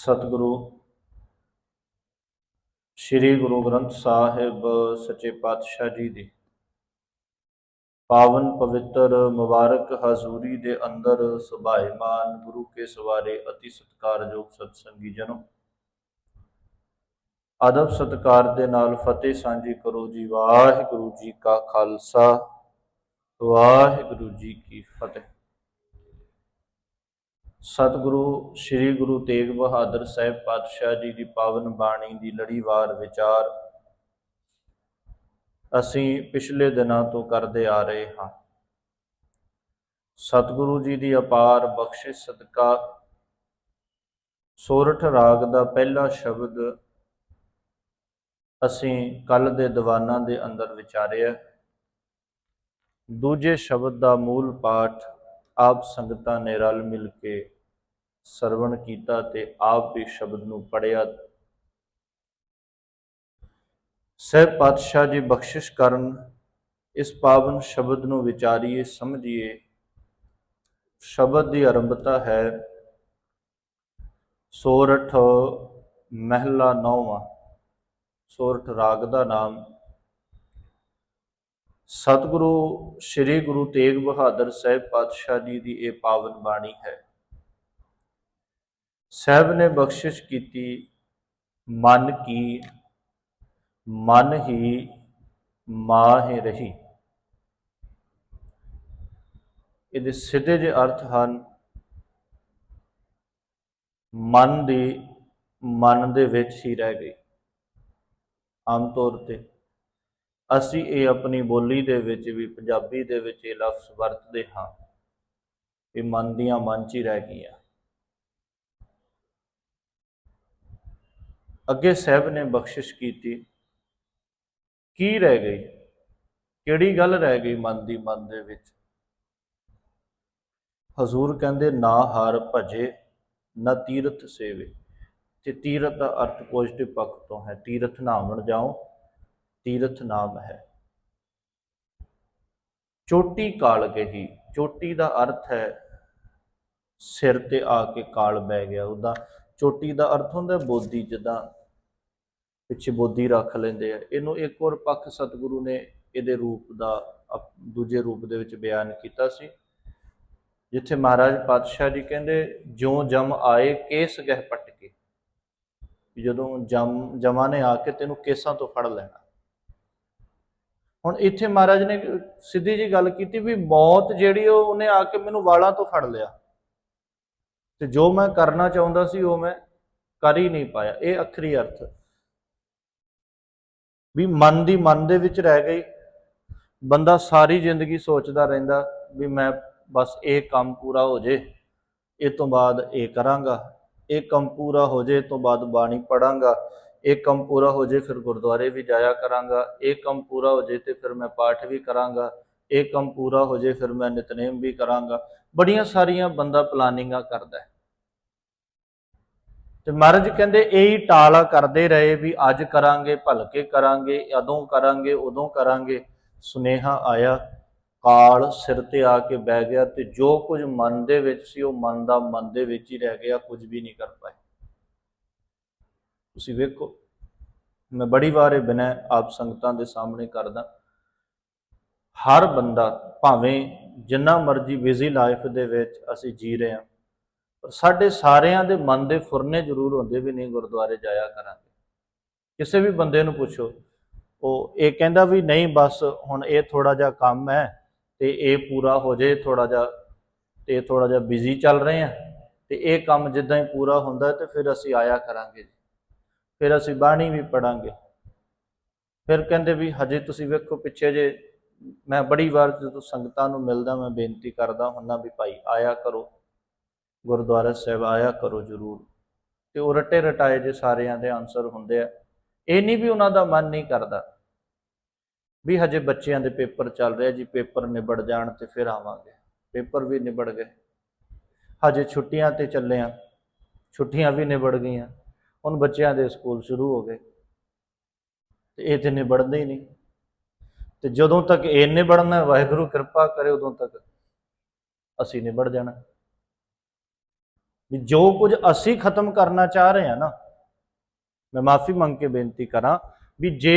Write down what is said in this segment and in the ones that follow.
ਸਤਿਗੁਰੂ, ਸ੍ਰੀ ਗੁਰੂ ਗ੍ਰੰਥ ਸਾਹਿਬ ਸੱਚੇ ਪਾਤਸ਼ਾਹ ਜੀ ਦੀ। ਪਾਵਨ ਪਵਿੱਤਰ ਮੁਬਾਰਕ ਹਜ਼ੂਰੀ ਦੇ ਅੰਦਰ ਸੁਭਾਇਮਾਨ ਗੁਰੂ ਕੇ ਸਵਾਰੇ ਅਤੀ ਸਤਿਕਾਰਯੋਗ ਸਤਸੰਗੀ ਜਨੋ। ਅਦਬ ਸਤਿਕਾਰ ਦੇ ਨਾਲ ਫਤਿਹ ਸਾਂਝੀ ਕਰੋ ਜੀ। ਵਾਹਿਗੁਰੂ ਜੀ ਕਾ ਖਾਲਸਾ, ਵਾਹਿਗੁਰੂ ਜੀ ਕੀ ਫਤਿਹ। ਸਤਿਗੁਰੂ ਸ੍ਰੀ ਗੁਰੂ ਤੇਗ ਬਹਾਦਰ ਸਾਹਿਬ ਪਾਤਸ਼ਾਹ ਜੀ ਦੀ ਪਾਵਨ ਬਾਣੀ ਦੀ ਲੜੀਵਾਰ ਵਿਚਾਰ ਅਸੀਂ ਪਿਛਲੇ ਦਿਨਾਂ ਤੋਂ ਕਰਦੇ ਆ ਰਹੇ ਹਾਂ। ਸਤਿਗੁਰੂ ਜੀ ਦੀ ਅਪਾਰ ਬਖਸ਼ਿਸ਼ ਸਦਕਾ ਸੋਰਠ ਰਾਗ ਦਾ ਪਹਿਲਾ ਸ਼ਬਦ ਅਸੀਂ ਕੱਲ ਦੇ ਦੀਵਾਨਾਂ ਦੇ ਅੰਦਰ ਵਿਚਾਰਿਆ। ਦੂਜੇ ਸ਼ਬਦ ਦਾ ਮੂਲ ਪਾਠ ਆਪ ਸੰਗਤਾਂ ਨੇ ਰਲ ਮਿਲ ਕੇ ਸਰਵਣ ਕੀਤਾ ਤੇ ਆਪ ਵੀ ਸ਼ਬਦ ਨੂੰ ਪੜਿਆ ਸਹਿਬ ਪਾਤਸ਼ਾਹ ਜੀ ਬਖਸ਼ਿਸ਼ ਕਰਨ, ਇਸ ਪਾਵਨ ਸ਼ਬਦ ਨੂੰ ਵਿਚਾਰੀਏ, ਸਮਝੀਏ। ਸ਼ਬਦ ਦੀ ਆਰੰਭਤਾ ਹੈ, ਸੋਰਠ ਮਹਿਲਾ ਨੌਵਾਂ, ਸੋਰਠ ਰਾਗ ਦਾ ਨਾਮ। ਸਤਿਗੁਰੂ ਸ੍ਰੀ ਗੁਰੂ ਤੇਗ ਬਹਾਦਰ ਸਾਹਿਬ ਪਾਤਸ਼ਾਹ ਜੀ ਦੀ ਇਹ ਪਾਵਨ ਬਾਣੀ ਹੈ। ਸਾਹਿਬ ਨੇ ਬਖਸ਼ਿਸ਼ ਕੀਤੀ, ਮਨ ਕੀ, ਮਨ ਹੀ ਮਾਹਿ ਰਹੀ। ਇਹਦੇ ਸਿੱਧੇ ਜਿਹੇ ਅਰਥ ਹਨ, ਮਨ ਦੀ, ਮਨ ਦੇ ਵਿੱਚ ਹੀ ਰਹਿ ਗਈ, ਆਮ ਤੌਰ ਤੇ। ਅਸੀਂ ਇਹ ਆਪਣੀ ਬੋਲੀ ਦੇ ਵਿੱਚ ਵੀ ਪੰਜਾਬੀ ਦੇ ਵਿੱਚ ਇਹ ਲਫ਼ਜ਼ ਵਰਤਦੇ ਹਾਂ। ਇਹ ਮਨ ਦੀਆਂ ਮਨ 'ਚ ਹੀ ਰਹਿ ਗਈਆਂ। ਅੱਗੇ ਸਾਹਿਬ ਨੇ ਬਖਸ਼ਿਸ਼ ਕੀਤੀ। ਕੀ ਰਹਿ ਗਈ? ਕਿਹੜੀ ਗੱਲ ਰਹਿ ਗਈ ਮਨ ਦੀ ਮਨ ਦੇ ਵਿੱਚ? ਹਜ਼ੂਰ ਕਹਿੰਦੇ, ਨਾ ਹਾਰ ਭਜੇ, ਨਾ ਤੀਰਥ ਸੇਵੇ। ਤੇ ਤੀਰਥ ਦਾ ਅਰਥ ਪੋਜ਼ਿਟਿਵ ਪੱਖ ਤੋਂ ਹੈ। ਤੀਰਥ ਨਾਵਣ ਜਾਓ ਤੀਰਥ ਨਾਮ ਹੈ। ਚੋਟੀ ਕਾਲ ਗਈ ਚੋਟੀ ਦਾ ਅਰਥ ਹੈ, ਸਿਰ ਤੇ ਆ ਕੇ ਕਾਲ ਬਹਿ ਗਿਆ ਉਹਦਾ। ਚੋਟੀ ਦਾ ਅਰਥ ਹੁੰਦਾ ਬੋਦੀ ਜਿੱਦਾਂ ਪਿੱਛੇ ਬੋਦੀ ਰੱਖ ਲੈਂਦੇ ਆ। ਇਹਨੂੰ ਇੱਕ ਹੋਰ ਪੱਖ ਸਤਿਗੁਰੂ ਨੇ ਇਹਦੇ ਰੂਪ ਦਾ, ਅਪ- ਦੂਜੇ ਰੂਪ ਦੇ ਵਿੱਚ ਬਿਆਨ ਕੀਤਾ ਸੀ। ਜਿੱਥੇ ਮਹਾਰਾਜ ਪਾਤਸ਼ਾਹ ਜੀ ਕਹਿੰਦੇ, ਜਿਉਂ ਜਮ ਆਏ ਕੇਸ ਗਹਿ ਪਟ ਕੇ। ਜਦੋਂ ਜਮ, ਜਮਾ ਨੇ ਆ ਕੇ ਤੈਨੂੰ ਕੇਸਾਂ ਤੋਂ ਫੜ ਲੈਣਾ। ਹੁਣ ਇੱਥੇ ਮਹਾਰਾਜ ਨੇ ਸਿੱਧੀ ਜੀ ਗੱਲ ਕੀਤੀ ਵੀ ਮੌਤ ਜਿਹੜੀ ਉਹ ਉਹਨੇ ਆ ਕੇ ਮੈਨੂੰ ਵਾਲਾਂ ਤੋਂ ਫੜ ਲਿਆ। ਤੇ ਜੋ ਮੈਂ ਕਰਨਾ ਚਾਹੁੰਦਾ ਸੀ ਉਹ ਮੈਂ ਕਰ ਹੀ ਨਹੀਂ ਪਾਇਆ। ਇਹ ਅਖਰੀ ਅਰਥ। ਵੀ ਮਨ ਦੀ ਮਨ ਦੇ ਵਿੱਚ ਰਹਿ ਗਈ। ਬੰਦਾ ਸਾਰੀ ਜ਼ਿੰਦਗੀ ਸੋਚਦਾ ਰਹਿੰਦਾ ਵੀ ਮੈਂ ਬਸ ਇਹ ਕੰਮ ਪੂਰਾ ਹੋ ਜੇ, ਇਹ ਤੋਂ ਬਾਅਦ ਇਹ ਕਰਾਂਗਾ, ਇਹ ਕੰਮ ਪੂਰਾ ਹੋ ਜੇ ਤੋਂ ਬਾਅਦ ਬਾਣੀ ਪੜਾਂਗਾ ਇਹ ਕੰਮ ਪੂਰਾ ਹੋ ਜੇ ਫਿਰ ਗੁਰਦੁਆਰੇ ਵੀ ਜਾਇਆ ਕਰਾਂਗਾ, ਇਹ ਕੰਮ ਪੂਰਾ ਹੋ ਜੇ ਤੇ ਫਿਰ ਮੈਂ ਪਾਠ ਵੀ ਕਰਾਂਗਾ, ਇਹ ਕੰਮ ਪੂਰਾ ਹੋ ਜੇ ਫਿਰ ਮੈਂ ਨਿਤਨੇਮ ਵੀ ਕਰਾਂਗਾ। ਬੜੀਆਂ ਸਾਰੀਆਂ ਬੰਦਾ ਪਲਾਨਿੰਗਾਂ ਕਰਦਾ ਹੈ। ਤੇ ਮਹਾਰਾਜ ਕਹਿੰਦੇ ਇਹੀ ਟਾਲਾ ਕਰਦੇ ਰਹੇ ਵੀ ਅੱਜ ਕਰਾਂਗੇ, ਭਲਕੇ ਕਰਾਂਗੇ ਅਦੋਂ ਕਰਾਂਗੇ, ਉਦੋਂ ਕਰਾਂਗੇ। ਸੁਨੇਹਾ ਆਇਆ, ਕਾਲ ਸਿਰ ਤੇ ਆ ਕੇ ਬਹਿ ਗਿਆ ਤੇ ਜੋ ਕੁਝ ਮਨ ਦੇ ਵਿੱਚ ਸੀ ਉਹ ਮਨ ਦਾ ਮਨ ਦੇ ਵਿੱਚ ਹੀ ਰਹਿ ਗਿਆ, ਕੁਝ ਵੀ ਨਹੀਂ ਕਰ ਪਾਏ ਤੁਸੀਂ ਵੇਖੋ, ਮੈਂ ਬੜੀ ਵਾਰ ਇਹ ਬਿਨੈ ਆਪ ਸੰਗਤਾਂ ਦੇ ਸਾਹਮਣੇ ਕਰਦਾ। ਹਰ ਬੰਦਾ ਭਾਵੇਂ ਜਿੰਨਾ ਮਰਜ਼ੀ ਬਿਜ਼ੀ ਲਾਈਫ ਦੇ ਵਿੱਚ ਅਸੀਂ ਜੀ ਰਹੇ ਹਾਂ, ਪਰ ਸਾਡੇ ਸਾਰਿਆਂ ਦੇ ਮਨ ਦੇ ਫੁਰਨੇ ਜ਼ਰੂਰ ਹੁੰਦੇ ਵੀ ਨਹੀਂ ਗੁਰਦੁਆਰੇ ਜਾਇਆ ਕਰਾਂਗੇ। ਕਿਸੇ ਵੀ ਬੰਦੇ ਨੂੰ ਪੁੱਛੋ, ਉਹ ਇਹ ਕਹਿੰਦਾ ਵੀ ਨਹੀਂ ਬਸ ਹੁਣ ਇਹ ਥੋੜਾ ਜਿਹਾ ਕੰਮ ਹੈ ਤੇ ਇਹ ਪੂਰਾ ਹੋ ਜਾਏ ਥੋੜਾ ਜਿਹਾ, ਤੇ ਥੋੜਾ ਜਿਹਾ ਬਿਜ਼ੀ ਚੱਲ ਰਹੇ ਆ ਤੇ ਇਹ ਕੰਮ ਜਿੱਦਾਂ ਹੀ ਪੂਰਾ ਹੁੰਦਾ ਤੇ ਫਿਰ ਅਸੀਂ ਆਇਆ ਕਰਾਂਗੇ ਫਿਰ ਅਸੀਂ ਬਾਣੀ ਵੀ ਪੜਾਂਗੇ ਫਿਰ ਕਹਿੰਦੇ ਵੀ ਹਜੇ ਤੁਸੀਂ ਵੇਖੋ ਪਿੱਛੇ ਜੇ ਮੈਂ ਬੜੀ ਵਾਰ ਜਦੋਂ ਸੰਗਤਾਂ ਨੂੰ ਮਿਲਦਾ ਮੈਂ ਬੇਨਤੀ ਕਰਦਾ ਹੁੰਦਾ ਵੀ ਭਾਈ ਆਇਆ ਕਰੋ। ਗੁਰਦੁਆਰਾ ਸਾਹਿਬ ਆਇਆ ਕਰੋ ਜਰੂਰ। ਤੇ ਉਹ ਰਟੇ ਰਟਾਏ ਜੇ ਸਾਰਿਆਂ ਦੇ ਆਨਸਰ ਹੁੰਦੇ ਆ। ਇਹ ਨਹੀਂ ਵੀ ਉਹਨਾਂ ਦਾ ਮਨ ਨਹੀਂ ਕਰਦਾ ਵੀ ਹਜੇ ਬੱਚਿਆਂ ਦੇ ਪੇਪਰ ਚੱਲ ਰਿਹਾ ਜੀ, ਪੇਪਰ ਨਿਬੜ ਜਾਣ ਤੇ ਫਿਰ ਆਵਾਂਗੇ। ਪੇਪਰ ਵੀ ਨਿਬੜ ਗਏ। ਹਜੇ ਛੁੱਟੀਆਂ ਤੇ ਚੱਲੇ ਆ। ਛੁੱਟੀਆਂ ਵੀ ਨਿਬੜ ਗਈਆਂ। ਹੁਣ ਬੱਚਿਆਂ ਦੇ ਸਕੂਲ ਸ਼ੁਰੂ ਹੋ ਗਏ। ਤੇ ਇਹ ਤੇ ਨਿਬੜਦੇ ਹੀ ਨਹੀਂ। ਤੇ ਜਦੋਂ ਤੱਕ ਇਹ ਨਿਬੜਨਾ ਵਾਹਿਗੁਰੂ ਕਿਰਪਾ ਕਰੇ, ਉਦੋਂ ਤੱਕ ਅਸੀਂ ਨਿਬੜ ਜਾਣਾ। ਵੀ ਜੋ ਕੁਝ ਅਸੀਂ ਖਤਮ ਕਰਨਾ ਚਾਹ ਰਹੇ ਹਾਂ ਨਾ, ਮੈਂ ਮਾਫੀ ਮੰਗ ਕੇ ਬੇਨਤੀ ਕਰਾਂ ਵੀ ਜੇ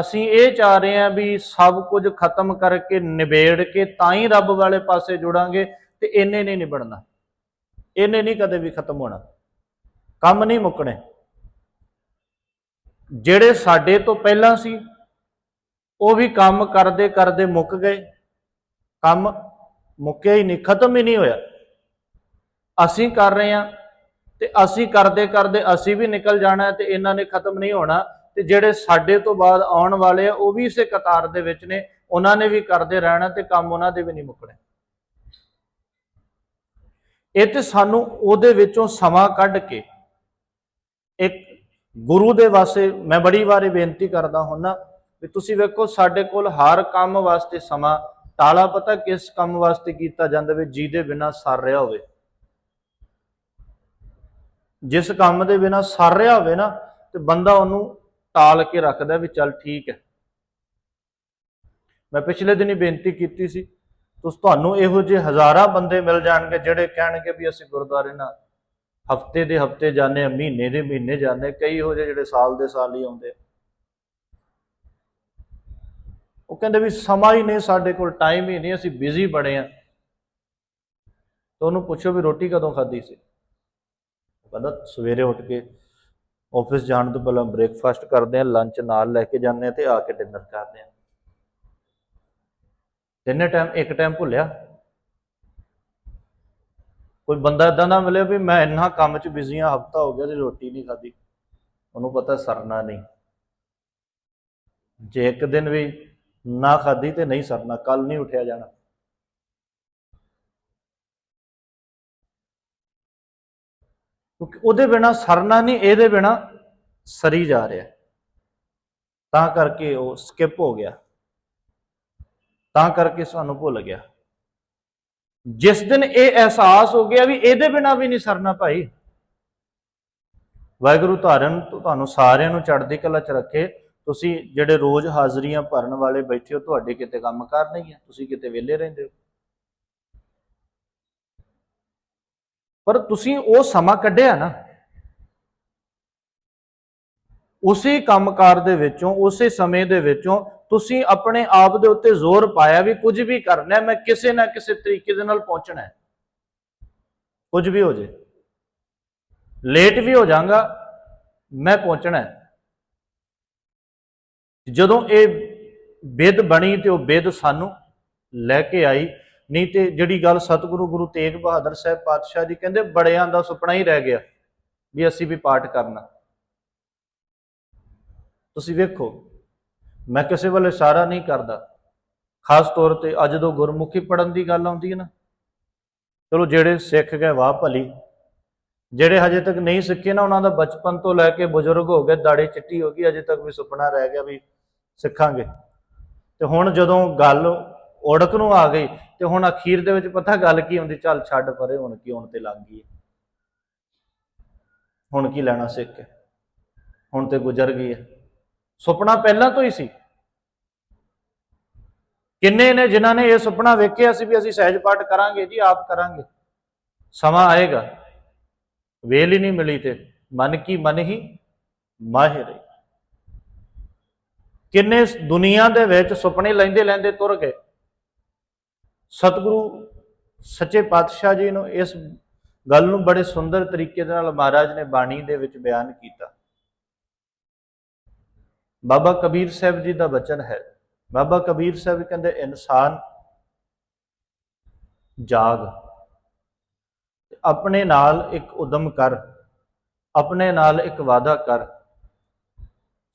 ਅਸੀਂ ਇਹ ਚਾਹ ਰਹੇ ਹਾਂ ਵੀ ਸਭ ਕੁਝ ਖਤਮ ਕਰਕੇ ਨਿਬੇੜ ਕੇ ਤਾਂ ਹੀ ਰੱਬ ਵਾਲੇ ਪਾਸੇ ਜੁੜਾਂਗੇ ਤੇ ਇਹਨੇ ਨਹੀਂ ਨਿਬੜਨਾ। ਇਹਨੇ ਨਹੀਂ ਕਦੇ ਵੀ ਖਤਮ ਹੋਣਾ। ਕੰਮ ਨਹੀਂ ਮੁੱਕਣੇ। ਜਿਹੜੇ ਸਾਡੇ ਤੋਂ ਪਹਿਲਾਂ ਸੀ, ਉਹ ਵੀ ਕੰਮ ਕਰਦੇ ਕਰਦੇ ਮੁੱਕ ਗਏ। ਕੰਮ ਮੁੱਕਿਆ ਹੀ ਨਹੀਂ, ਖਤਮ ਹੀ ਨਹੀਂ ਹੋਇਆ। ਅਸੀਂ ਕਰ ਰਹੇ ਹਾਂ ਤੇ ਅਸੀਂ ਕਰਦੇ ਕਰਦੇ ਅਸੀਂ ਵੀ ਨਿਕਲ ਜਾਣਾ ਹੈ ਤੇ ਇਹਨਾਂ ਨੇ ਖਤਮ ਨਹੀਂ ਹੋਣਾ ਤੇ ਜਿਹੜੇ ਸਾਡੇ ਤੋਂ ਬਾਅਦ ਆਉਣ ਵਾਲੇ ਆ, ਉਹ ਵੀ ਇਸੇ ਕਤਾਰ ਦੇ ਵਿੱਚ ਨੇ। ਉਹਨਾਂ ਨੇ ਵੀ ਕਰਦੇ ਰਹਿਣਾ ਤੇ ਕੰਮ ਉਹਨਾਂ ਦੇ ਵੀ ਨਹੀਂ ਮੁੱਕਣੇ। ਇਹ ਤੇ ਸਾਨੂੰ ਉਹਦੇ ਵਿੱਚੋਂ ਸਮਾਂ ਕੱਢ ਕੇ ਇੱਕ ਗੁਰੂ ਦੇ ਵਾਸਤੇ ਮੈਂ ਬੜੀ ਵਾਰੀ ਬੇਨਤੀ ਕਰਦਾ ਹੁੰਨਾ ਵੀ ਤੁਸੀਂ ਵੇਖੋ ਸਾਡੇ ਕੋਲ ਹਰ ਕੰਮ ਵਾਸਤੇ ਸਮਾਂ, ਤਾਲਾ ਪਤਾ ਕਿਸ ਕੰਮ ਵਾਸਤੇ ਕੀਤਾ ਜਾਂਦਾ ਵੀ ਜਿਹਦੇ ਬਿਨਾ ਸਰ ਰਿਹਾ ਹੋਵੇ। ਜਿਸ ਕੰਮ ਦੇ ਬਿਨਾ ਸਰ ਰਿਹਾ ਹੋਵੇ ਨਾ, ਤੇ ਬੰਦਾ ਉਹਨੂੰ ਟਾਲ ਕੇ ਰੱਖਦਾ ਵੀ ਚੱਲ ਠੀਕ ਹੈ। ਮੈਂ ਪਿਛਲੇ ਦਿਨੀ ਬੇਨਤੀ ਕੀਤੀ ਸੀ, ਤੁਸੀਂ, ਤੁਹਾਨੂੰ ਇਹੋ ਜਿਹੇ ਹਜ਼ਾਰਾਂ ਬੰਦੇ ਮਿਲ ਜਾਣਗੇ ਜਿਹੜੇ ਕਹਿਣਗੇ ਵੀ ਅਸੀਂ ਗੁਰਦੁਆਰੇ ਨਾਲ ਹਫ਼ਤੇ ਦੇ ਹਫ਼ਤੇ ਜਾਂਦੇ ਆ, ਮਹੀਨੇ ਦੇ ਮਹੀਨੇ ਜਾਂਦੇ ਕਈ ਇਹੋ ਜਿਹੇ ਜਿਹੜੇ ਸਾਲ ਦੇ ਸਾਲ ਹੀ ਆਉਂਦੇ ਉਹ ਕਹਿੰਦੇ ਵੀ ਸਮਾਂ ਹੀ ਨਹੀਂ, ਸਾਡੇ ਕੋਲ ਟਾਈਮ ਹੀ ਨਹੀਂ, ਅਸੀਂ ਬਿਜ਼ੀ ਬੜੇ ਆ। ਤਾਂ ਉਹਨੂੰ ਪੁੱਛੋ ਵੀ ਰੋਟੀ ਕਦੋਂ ਖਾਧੀ ਸੀ? ਉਹ ਕਹਿੰਦਾ ਸਵੇਰੇ ਉੱਠ ਕੇ ਆਫਿਸ ਜਾਣ ਤੋਂ ਪਹਿਲਾਂ ਬ੍ਰੇਕਫਾਸਟ ਕਰਦੇ ਆ ਲੰਚ ਨਾਲ ਲੈ ਕੇ ਜਾਂਦੇ ਆ ਤੇ ਆ ਕੇ ਡਿਨਰ ਕਰਦੇ ਆ। ਤਿੰਨੇ ਟਾਈਮ ਇੱਕ ਟਾਈਮ ਭੁੱਲਿਆ? ਕੋਈ ਬੰਦਾ ਇਦਾਂ ਦਾ ਮਿਲੇ ਵੀ ਮੈਂ ਇੰਨਾ ਕੰਮ 'ਚ ਬਿਜ਼ੀ ਆ ਹਫਤਾ ਹੋ ਗਿਆ ਤੇ ਰੋਟੀ ਨਹੀਂ ਖਾਧੀ। ਉਹਨੂੰ ਪਤਾ ਸਰਨਾ ਨਹੀਂ। ਜੇ ਇੱਕ ਦਿਨ ਵੀ ਨਾ ਖਾਧੀ ਤੇ ਨਹੀਂ ਸਰਨਾ ਕੱਲ ਨਹੀਂ ਉਠਿਆ ਜਾਣਾ। ਕਿਉਂਕਿ ਉਹਦੇ ਬਿਨਾ ਸਰਨਾ ਨਹੀਂ, ਇਹਦੇ ਬਿਨਾ ਸਰੀ ਜਾ ਰਿਹਾ। ਤਾਂ ਕਰਕੇ ਉਹ ਸਕਿਪ ਹੋ ਗਿਆ। ਤਾਂ ਕਰਕੇ ਸਾਨੂੰ ਭੁੱਲ ਗਿਆ। ਜਿਸ ਦਿਨ ਇਹ ਅਹਿਸਾਸ ਹੋ ਗਿਆ ਵੀ ਇਹਦੇ ਬਿਨਾ ਵੀ ਨਹੀਂ ਸਰਨਾ ਭਾਈ। ਵਾਹਿਗੁਰੂ ਧਾਰਨ ਤੁਹਾਨੂੰ ਸਾਰਿਆਂ ਨੂੰ ਚੜ੍ਹਦੀ ਕਲਾ ਚ ਰੱਖੇ। ਤੁਸੀਂ ਜਿਹੜੇ ਰੋਜ਼ ਹਾਜ਼ਰੀਆਂ ਭਰਨ ਵਾਲੇ ਬੈਠੇ ਹੋ, ਤੁਹਾਡੇ ਕਿਤੇ ਕੰਮ ਕਾਰ ਨਹੀਂ ਹੈ। ਤੁਸੀਂ ਕਿਤੇ ਵਿਹਲੇ ਰਹਿੰਦੇ ਹੋ। ਪਰ ਤੁਸੀਂ ਉਹ ਸਮਾਂ ਕੱਢਿਆ ਨਾ, ਉਸੇ ਕੰਮਕਾਰ ਦੇ ਵਿੱਚੋਂ, ਉਸੇ ਸਮੇਂ ਦੇ ਵਿੱਚੋਂ ਤੁਸੀਂ ਆਪਣੇ ਆਪ ਦੇ ਉੱਤੇ ਜ਼ੋਰ ਪਾਇਆ ਵੀ ਕੁਝ ਵੀ ਕਰਨਾ ਮੈਂ ਕਿਸੇ ਨਾ ਕਿਸੇ ਤਰੀਕੇ ਦੇ ਨਾਲ ਪਹੁੰਚਣਾ ਹੈ। ਕੁਝ ਵੀ ਹੋ ਜੇ। ਲੇਟ ਵੀ ਹੋ ਜਾਗਾ ਮੈਂ ਪਹੁੰਚਣਾ ਹੈ। ਜਦੋਂ ਇਹ ਬਿੱਦ ਬਣੀ ਤੇ ਉਹ ਬਿੱਦ ਸਾਨੂੰ ਲੈ ਕੇ ਆਈ, ਨਹੀਂ ਤੇ ਜਿਹੜੀ ਗੱਲ ਸਤਿਗੁਰੂ ਗੁਰੂ ਤੇਗ ਬਹਾਦਰ ਸਾਹਿਬ ਪਾਤਸ਼ਾਹ ਜੀ ਕਹਿੰਦੇ, ਬੜਿਆਂ ਦਾ ਸੁਪਨਾ ਹੀ ਰਹਿ ਗਿਆ ਵੀ ਅਸੀਂ ਵੀ ਪਾਠ ਕਰਨਾ। ਤੁਸੀਂ ਵੇਖੋ ਮੈਂ ਕਿਸੇ ਵੱਲ ਇਸ਼ਾਰਾ ਨਹੀਂ ਕਰਦਾ। ਖਾਸ ਤੌਰ ਤੇ ਅੱਜ ਜਦੋਂ ਗੁਰਮੁਖੀ ਪੜਨ ਦੀ ਗੱਲ ਆਉਂਦੀ ਹੈ ਨਾ। ਚਲੋ ਜਿਹੜੇ ਸਿੱਖ ਗਏ ਵਾਹ ਭਲੀ। ਜਿਹੜੇ ਹਜੇ ਤੱਕ ਨਹੀਂ ਸਿੱਖੇ ਨਾ, ਉਹਨਾਂ ਦਾ ਬਚਪਨ ਤੋਂ ਲੈ ਕੇ ਬਜ਼ੁਰਗ ਹੋ ਗਏ ਦਾੜੀ ਚਿੱਟੀ ਹੋ ਗਈ ਅਜੇ ਤੱਕ ਵੀ ਸੁਪਨਾ ਰਹਿ ਗਿਆ ਵੀ ਸਿੱਖਾਂਗੇ। ਤੇ ਹੁਣ ਜਦੋਂ ਗੱਲ ਉੜਕ ਨੂੰ ਆ ਗਈ, ਤੇ ਹੁਣ ਅਖੀਰ ਦੇ ਵਿੱਚ ਪਤਾ ਗੱਲ ਕੀ ਹੁੰਦੀ, ਚੱਲ ਛੱਡ ਪਰੇ, ਹੁਣ ਕੀ ਹੁਣ ਤੇ ਲੱਗ ਗਈ ਹੈ। ਹੁਣ ਕੀ ਲੈਣਾ ਸਿੱਖ ਕੇ? ਹੁਣ ਤੇ ਗੁਜ਼ਰ ਗਈ ਹੈ ਸੁਪਨਾ ਪਹਿਲਾਂ ਤੋਂ ਹੀ ਸੀ। ਕਿੰਨੇ ਨੇ ਜਿਨ੍ਹਾਂ ਨੇ ਇਹ ਸੁਪਨਾ ਵੇਖਿਆ ਸੀ ਵੀ ਅਸੀਂ ਸਹਿਜ ਪਾਠ ਕਰਾਂਗੇ ਜੀ, ਆਪ ਕਰਾਂਗੇ। ਸਮਾਂ ਆਏਗਾ, ਵੇਲ ਹੀ ਨਹੀਂ ਮਿਲੀ ਤੇ ਮਨ ਕੀ ਮਨ ਹੀ ਮਾਹਿਰ ਹੈ। ਕਿੰਨੇ ਇਸ ਦੁਨੀਆ ਦੇ ਵਿੱਚ ਸੁਪਨੇ ਲੈਂਦੇ ਲੈਂਦੇ ਤੁਰ ਗਏ। ਸਤਿਗੁਰੂ ਸੱਚੇ ਪਾਤਸ਼ਾਹ ਜੀ ਨੂੰ ਇਸ ਗੱਲ ਨੂੰ ਬੜੇ ਸੁੰਦਰ ਤਰੀਕੇ ਦੇ ਨਾਲ ਮਹਾਰਾਜ ਨੇ ਬਾਣੀ ਦੇ ਵਿੱਚ ਬਿਆਨ ਕੀਤਾ। ਬਾਬਾ ਕਬੀਰ ਸਾਹਿਬ ਜੀ ਦਾ ਬਚਨ ਹੈ। ਬਾਬਾ ਕਬੀਰ ਸਾਹਿਬ ਕਹਿੰਦੇ, ਇਨਸਾਨ ਜਾਗ, ਆਪਣੇ ਨਾਲ ਇੱਕ ਉਦਮ ਕਰ, ਆਪਣੇ ਨਾਲ ਇੱਕ ਵਾਅਦਾ ਕਰ।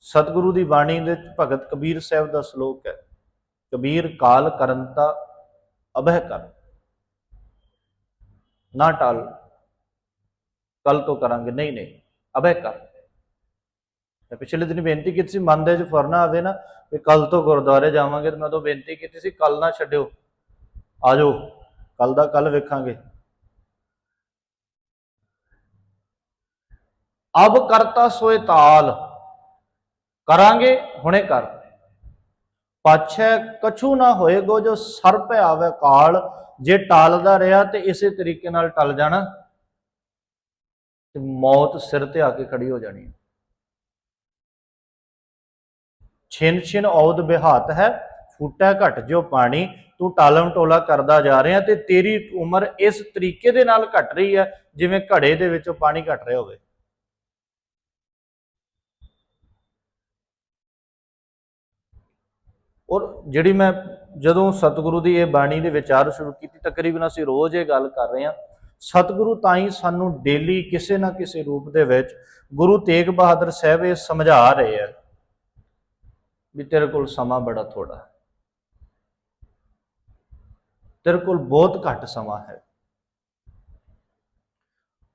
ਸਤਿਗੁਰੂ ਦੀ ਬਾਣੀ ਦੇ ਭਗਤ ਕਬੀਰ ਸਾਹਿਬ ਦਾ ਸ਼ਲੋਕ ਹੈ, ਕਬੀਰ ਕਾਲ ਕਰੰਤਾ ਅਭੈ ਕਰ, ਨਾ ਟਾਲ ਕੱਲ ਤੋਂ ਕਰਾਂਗੇ। ਨਹੀਂ ਨਹੀਂ ਅਭੈ ਕਰ। ਮੈਂ ਪਿਛਲੇ ਦਿਨ ਬੇਨਤੀ ਕੀਤੀ ਸੀ, ਮਨ ਦੇ ਵਿੱਚ ਫਰਨਾ ਆਵੇ ਨਾ, ਵੀ ਕੱਲ ਤੋਂ ਗੁਰਦੁਆਰੇ ਜਾਵਾਂਗੇ ਤੇ ਮੈਂ ਤਾਂ ਬੇਨਤੀ ਕੀਤੀ ਸੀ ਕੱਲ ਨਾ ਛੱਡਿਓ। ਆ ਜਾਓ ਕੱਲ ਦਾ ਕੱਲ ਵੇਖਾਂਗੇ। ਅਬ ਕਰਤਾ ਸੋਏ ਤਾਲ, ਕਰਾਂਗੇ ਹੁਣੇ ਕਰ। ਪਾਛੈ ਕਛੂ ਨਾ ਹੋਏਗੋ ਜੋ ਸਰ ਪੈ ਆਵੇ ਕਾਲ, ਜੇ ਟਾਲਦਾ ਰਿਹਾ ਤੇ ਇਸੇ ਤਰੀਕੇ ਨਾਲ ਟਲ ਜਾਣਾ। ਤੇ ਮੌਤ ਸਿਰ ਤੇ ਆ ਕੇ ਖੜੀ ਹੋ ਜਾਣੀ ਹੈ। ਛਿਨ ਛਿਨ ਔਦ ਬਿਹਾਤ ਹੈ, ਫੂਟਾ ਘਟ ਜੋ ਪਾਣੀ, ਤੂੰ ਟਾਲਮ ਟੋਲਾ ਕਰਦਾ ਜਾ ਰਿਹਾ ਤੇ ਤੇਰੀ ਉਮਰ ਇਸ ਤਰੀਕੇ ਦੇ ਨਾਲ ਘਟ ਰਹੀ ਹੈ, ਜਿਵੇਂ ਘੜੇ ਦੇ ਵਿੱਚੋਂ ਪਾਣੀ ਘਟ ਰਿਹਾ ਹੋਵੇ। ਔਰ ਜਿਹੜੀ ਮੈਂ ਜਦੋਂ ਸਤਿਗੁਰੂ ਦੀ ਇਹ ਬਾਣੀ ਦੇ ਵਿਚਾਰ ਸ਼ੁਰੂ ਕੀਤੀ, ਤਕਰੀਬਨ ਅਸੀਂ ਰੋਜ਼ ਇਹ ਗੱਲ ਕਰ ਰਹੇ ਹਾਂ, ਸਤਿਗੁਰੂ ਤਾਂ ਹੀ ਸਾਨੂੰ ਡੇਲੀ ਕਿਸੇ ਨਾ ਕਿਸੇ ਰੂਪ ਦੇ ਵਿੱਚ ਗੁਰੂ ਤੇਗ ਬਹਾਦਰ ਸਾਹਿਬ ਇਹ ਸਮਝਾ ਰਹੇ ਆ ਵੀ ਤੇਰੇ ਕੋਲ ਸਮਾਂ ਬੜਾ ਥੋੜਾ ਹੈ। ਤੇਰੇ ਕੋਲ ਬਹੁਤ ਘੱਟ ਸਮਾਂ ਹੈ।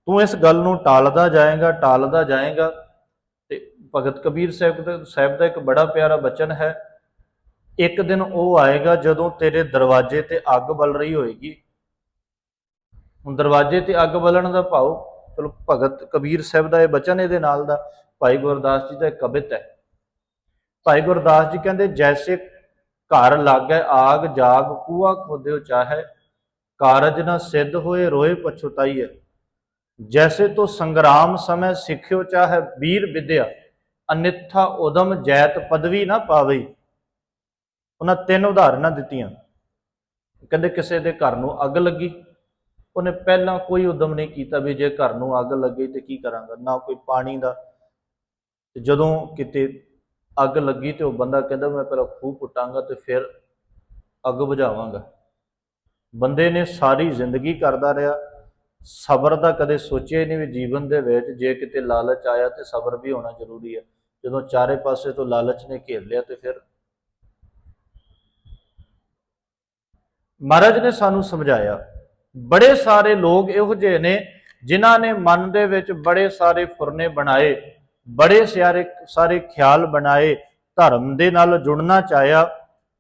ਤੂੰ ਇਸ ਗੱਲ ਨੂੰ ਟਾਲਦਾ ਜਾਏਗਾ ਟਾਲਦਾ ਜਾਏਗਾ ਤੇ ਭਗਤ ਕਬੀਰ ਸਾਹਿਬ ਦਾ ਸਾਹਿਬ ਦਾ ਇੱਕ ਬੜਾ ਪਿਆਰਾ ਬਚਨ ਹੈ, ਇੱਕ ਦਿਨ ਉਹ ਆਏਗਾ ਜਦੋਂ ਤੇਰੇ ਦਰਵਾਜ਼ੇ ਤੇ ਅੱਗ ਬਲ ਰਹੀ ਹੋਏਗੀ। ਹੁਣ ਦਰਵਾਜ਼ੇ ਤੇ ਅੱਗ ਬਲਣ ਦਾ ਭਾਵ, ਚਲੋ ਭਗਤ ਕਬੀਰ ਸਾਹਿਬ ਦਾ ਇਹ ਬਚਨ ਇਹਦੇ ਨਾਲ ਦਾ, ਭਾਈ ਗੁਰਦਾਸ ਜੀ ਦਾ ਇੱਕ ਕਵਿਤ ਹੈ। ਭਾਈ ਗੁਰਦਾਸ ਜੀ ਕਹਿੰਦੇ, ਜੈਸੇ ਘਰ ਲਾਗੈ ਆਗ ਜਾਗ, ਕੂਆ ਖੋਦਿਓ ਚਾਹੈ, ਕਾਰਜ ਨਾ ਸਿੱਧ ਹੋਏ, ਰੋਏ ਪਛੁਤਾਈਐ ਜੈਸੇ ਤੋ ਸੰਗਰਾਮ ਸਮੈ ਸਿੱਖਿਓ ਚਾਹੈ ਵੀਰ ਵਿਦਿਆ, ਅਨਿਥਾ ਉਦਮ ਜੈਤ ਪਦਵੀ ਨਾ ਪਾਵੇ ਉਹਨਾਂ ਤਿੰਨ ਉਦਾਹਰਨਾਂ ਦਿੱਤੀਆਂ। ਕਹਿੰਦੇ, ਕਿਸੇ ਦੇ ਘਰ ਨੂੰ ਅੱਗ ਲੱਗੀ। ਉਹਨੇ ਪਹਿਲਾਂ ਕੋਈ ਉਦਮ ਨਹੀਂ ਕੀਤਾ ਵੀ ਜੇ ਘਰ ਨੂੰ ਅੱਗ ਲੱਗੇ ਤੇ ਕੀ ਕਰਾਂਗਾ? ਨਾ ਕੋਈ ਪਾਣੀ ਦਾ। ਜਦੋਂ ਕਿਤੇ ਅੱਗ ਲੱਗੀ ਤੇ ਉਹ ਬੰਦਾ ਕਹਿੰਦਾ, ਮੈਂ ਪਹਿਲਾਂ ਖੂਹ ਪੁੱਟਾਂਗਾ ਤੇ ਫਿਰ ਅੱਗ ਬੁਝਾਵਾਂਗਾ। ਬੰਦੇ ਨੇ ਸਾਰੀ ਜ਼ਿੰਦਗੀ ਕਰਦਾ ਰਿਹਾ। ਸਬਰ ਦਾ ਕਦੇ ਸੋਚਿਆ ਹੀ ਨਹੀਂ ਵੀ ਜੀਵਨ ਦੇ ਵਿੱਚ ਜੇ ਕਿਤੇ ਲਾਲਚ ਆਇਆ ਤੇ ਸਬਰ ਵੀ ਹੋਣਾ ਜ਼ਰੂਰੀ ਹੈ ਜਦੋਂ ਚਾਰੇ ਪਾਸੇ ਤੋਂ ਲਾਲਚ ਨੇ ਘੇਰ ਲਿਆ ਤੇ ਫਿਰ ਮਹਾਰਾਜ ਨੇ ਸਾਨੂੰ ਸਮਝਾਇਆ, ਬੜੇ ਸਾਰੇ ਲੋਕ ਇਹੋ ਜਿਹੇ ਨੇ ਜਿਨ੍ਹਾਂ ਨੇ ਮਨ ਦੇ ਵਿੱਚ ਬੜੇ ਸਾਰੇ ਫੁਰਨੇ ਬਣਾਏ। ਬੜੇ ਸਿਆਰੇ, ਸਾਰੇ ਖਿਆਲ ਬਣਾਏ, ਧਰਮ ਦੇ ਨਾਲ ਜੁੜਨਾ ਚਾਹਿਆ,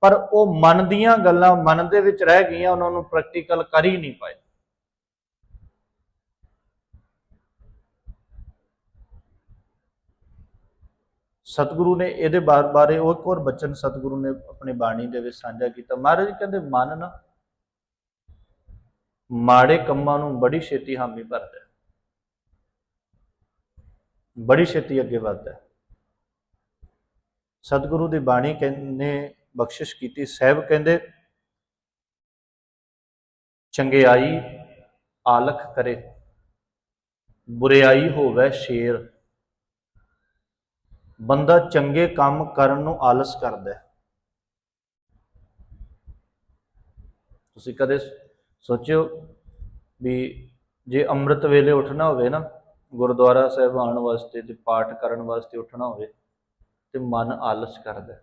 ਪਰ ਉਹ ਮਨ ਦੀਆਂ ਗੱਲਾਂ ਮਨ ਦੇ ਵਿੱਚ ਰਹਿ ਗਈਆਂ, ਉਹਨਾਂ ਨੂੰ ਪ੍ਰੈਕਟੀਕਲ ਕਰ ਹੀ ਨਹੀਂ ਪਾਏ। ਸਤਿਗੁਰੂ ਨੇ ਇਹਦੇ ਬਾਰ ਬਾਰੇ ਉਹ ਇੱਕ ਹੋਰ ਬਚਨ ਸਤਿਗੁਰੂ ਨੇ ਆਪਣੀ ਬਾਣੀ ਦੇ ਵਿੱਚ ਸਾਂਝਾ ਕੀਤਾ। ਮਹਾਰਾਜ ਕਹਿੰਦੇ, ਮਨ ਨਾ, ਮਾੜੇ ਕੰਮਾਂ ਨੂੰ ਬੜੀ ਛੇਤੀ ਹਾਮੀ ਭਰਦਾ ਬੜੀ ਛੇਤੀ ਅੱਗੇ ਵੱਧਦਾ ਹੈ। ਸਤਿਗੁਰੂ ਦੀ ਬਾਣੀ ਕਹਿੰਨੇ ਬਖਸ਼ਿਸ਼ ਕੀਤੀ, ਸਹਿਬ ਕਹਿੰਦੇ ਚੰਗਿਆਈ ਆਲਖ ਕਰੇ ਬੁਰਿਆਈ ਹੋਵੇ ਸ਼ੇਰ। ਬੰਦਾ ਚੰਗੇ ਕੰਮ ਕਰਨ ਨੂੰ ਆਲਸ ਕਰਦਾ ਹੈ। ਤੁਸੀਂ ਕਦੇ ਸੋਚਿਓ ਵੀ ਜੇ ਅੰਮ੍ਰਿਤ ਵੇਲੇ ਉੱਠਣਾ ਹੋਵੇ ਨਾ ਗੁਰਦੁਆਰਾ ਸਾਹਿਬ ਆਉਣ ਵਾਸਤੇ ਤੇ ਪਾਠ ਕਰਨ ਵਾਸਤੇ ਉੱਠਣਾ ਹੋਵੇ ਤੇ ਮਨ ਆਲਸ ਕਰਦਾ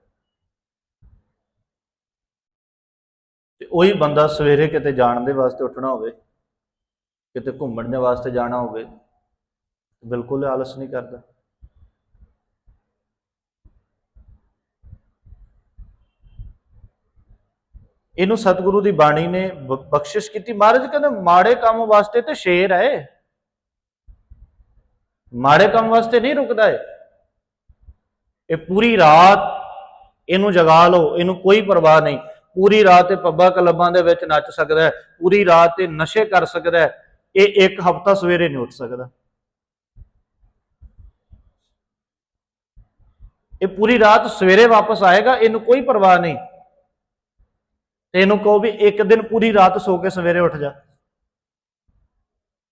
ਤੇ ਉਹੀ ਬੰਦਾ ਸਵੇਰੇ ਕਿਤੇ ਜਾਣ ਦੇ ਵਾਸਤੇ ਉੱਠਣਾ ਹੋਵੇ, ਕਿਤੇ ਘੁੰਮਣ ਦੇ ਵਾਸਤੇ ਜਾਣਾ ਹੋਵੇ, ਬਿਲਕੁਲ ਆਲਸ ਨਹੀਂ ਕਰਦਾ। ਇਹਨੂੰ ਸਤਿਗੁਰੂ ਦੀ ਬਾਣੀ ਨੇ ਬ- ਬਖਸ਼ਿਸ਼ ਕੀਤੀ। ਮਹਾਰਾਜ ਕਹਿੰਦੇ, ਮਾੜੇ ਕੰਮ ਵਾਸਤੇ ਤੇ ਸ਼ੇਰ ਹੈ ਮਾੜੇ ਕੰਮ ਵਾਸਤੇ ਨਹੀਂ ਰੁਕਦਾ ਹੈ ਇਹ ਪੂਰੀ ਰਾਤ ਇਹਨੂੰ ਜਗਾ ਲਓ, ਇਹਨੂੰ ਕੋਈ ਪਰਵਾਹ ਨਹੀਂ। ਪੂਰੀ ਰਾਤ ਇਹ ਪੱਬਾਂ ਕਲੱਬਾਂ ਦੇ ਵਿੱਚ ਨੱਚ ਸਕਦਾ ਹੈ, ਪੂਰੀ ਰਾਤ ਇਹ ਨਸ਼ੇ ਕਰ ਸਕਦਾ ਹੈ, ਇਹ ਇੱਕ ਹਫ਼ਤਾ ਸਵੇਰੇ ਨਹੀਂ ਉੱਠ ਸਕਦਾ। ਇਹ ਪੂਰੀ ਰਾਤ ਸਵੇਰੇ ਵਾਪਸ ਆਏਗਾ, ਇਹਨੂੰ ਕੋਈ ਪਰਵਾਹ ਨਹੀਂ। ਤੇ ਇਹਨੂੰ ਕਹੋ ਵੀ ਇੱਕ ਦਿਨ ਪੂਰੀ ਰਾਤ ਸੋ ਕੇ ਸਵੇਰੇ ਉੱਠ ਜਾ।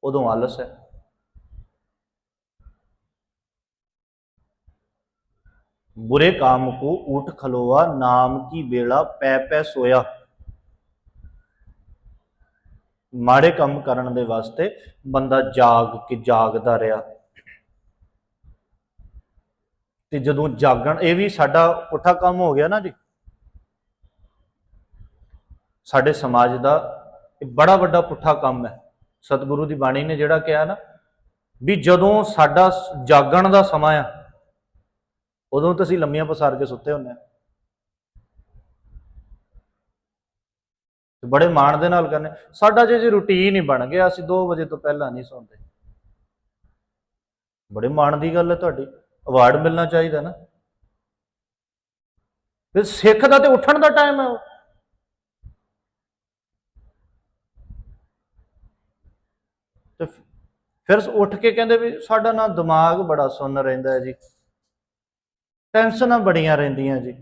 ਉਦੋਂ ਆਲਸ ਹੈ। बुरे काम को उठ खलोआ नाम की बेड़ा पै पै सोया ਮਾੜੇ ਕੰਮ ਕਰਨ ਦੇ ਵਾਸਤੇ ਬੰਦਾ ਜਾਗ ਕੇ ਜਾਗਦਾ ਰਿਹਾ ਤੇ ਜਦੋਂ ਜਾਗਣ ਇਹ ਵੀ ਸਾਡਾ ਪੁੱਠਾ ਕੰਮ ਹੋ ਗਿਆ ਨਾ ਜੀ ਸਾਡੇ ਸਮਾਜ ਦਾ ਇਹ ਬੜਾ ਵੱਡਾ ਪੁੱਠਾ ਕੰਮ ਹੈ ਸਤਿਗੁਰੂ ਦੀ ਬਾਣੀ ਨੇ ਜਿਹੜਾ ਕਿਹਾ ਨਾ ਵੀ ਜਦੋਂ ਸਾਡਾ ਸ- ਜਾਗਣ ਦਾ ਸਮਾਂ ਆ ਉਦੋਂ ਤਾਂ ਅਸੀਂ ਲੰਮੀਆਂ ਪਸਾਰ ਕੇ ਸੁੱਤੇ ਹੁੰਦੇ ਆ ਤੇ ਬੜੇ ਮਾਣ ਦੇ ਨਾਲ ਕਹਿੰਦੇ, ਸਾਡਾ ਜੇ ਜੇ ਰੁਟੀਨ ਹੀ ਬਣ ਗਿਆ, ਅਸੀਂ 2 ਵਜੇ ਤੋਂ ਪਹਿਲਾਂ ਨਹੀਂ ਸੌਂਦੇ। ਬੜੇ ਮਾਣ ਦੀ ਗੱਲ ਹੈ ਤੁਹਾਡੀ ਅਵਾਰਡ ਮਿਲਣਾ ਚਾਹੀਦਾ ਨਾ। ਫਿਰ ਸਿੱਖ ਦਾ ਤੇ ਉੱਠਣ ਦਾ ਟਾਈਮ ਹੈ ਉਹ। ਤੇ ਫਿਰ ਉੱਠ ਕੇ ਕਹਿੰਦੇ ਵੀ ਸਾਡਾ ਨਾ ਦਿਮਾਗ ਬੜਾ ਸੁੰਨ ਰਹਿੰਦਾ ਹੈ ਜੀ। ਟੈਨਸ਼ਨਾਂ ਬੜੀਆਂ ਰਹਿੰਦੀਆਂ ਜੀ।